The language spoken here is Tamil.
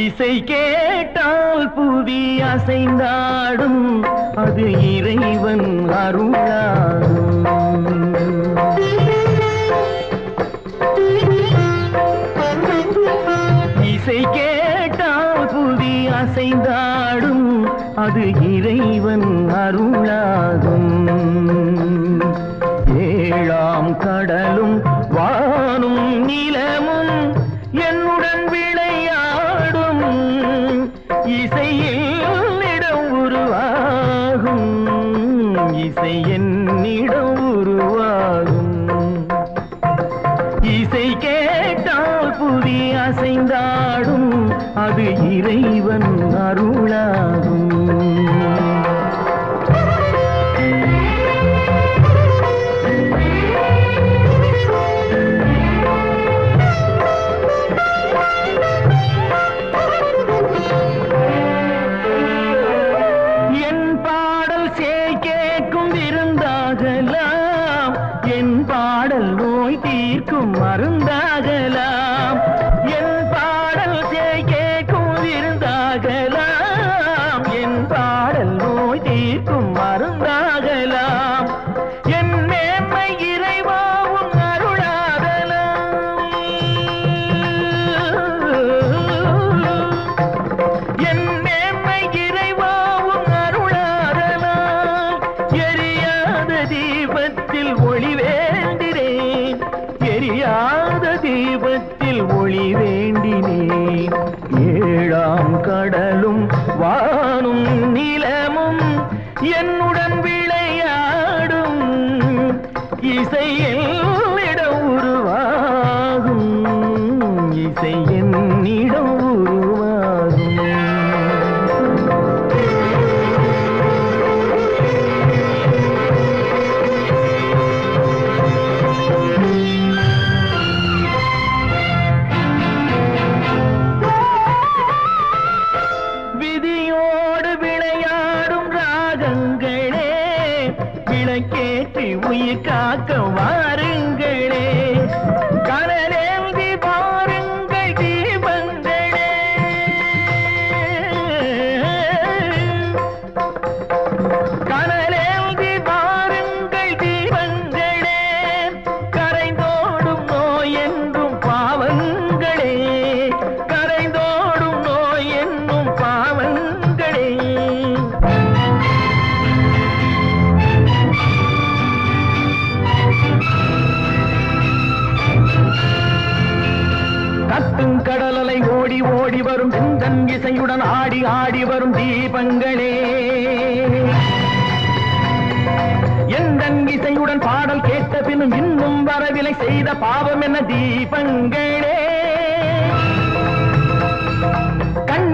இசை கேட்டால் புவி அசைந்தாடும் அது இறைவன் அருளாடும் கேட்டால் புவி அசைந்தாடும் அது இறைவன் அருளாகும். ஏழாம் கடலும் வானும் நிலமும் என்னுடன் விளையாடும் இசையில் இடம் உருவாகும் இசை என்னிடம் உருவாகும். இசை கேட்டால் புதி அசைந்தாடும் அது இறைவன் அருளாகும். என் பாடல் சேய் கேட்கும் விருந்தாகலாம். என் பாடல் நோய் தீர்க்கும் ஒளி வேண்டினேன் எரியாத தீபத்தில் ஒளி வேண்டினேன் ஏழாம் கடலும் வானும் நிலமும் என்னுடன் விளையாடும். இசையில் இடம் உருவாகும். இசை என்னிடம் விளக்கேற்றி உயிர் காக்க வாருங்களே கத்தும் கடலலை ஓடி ஓடி வரும் சிந்தன் இசையுடன் ஆடி ஆடி வரும் தீபங்களே. எந்தன் இசையுடன் பாடல் கேட்ட பின்னும் இன்னும் வரவில்லை செய்த பாவம் என்ன தீபங்களே. கண்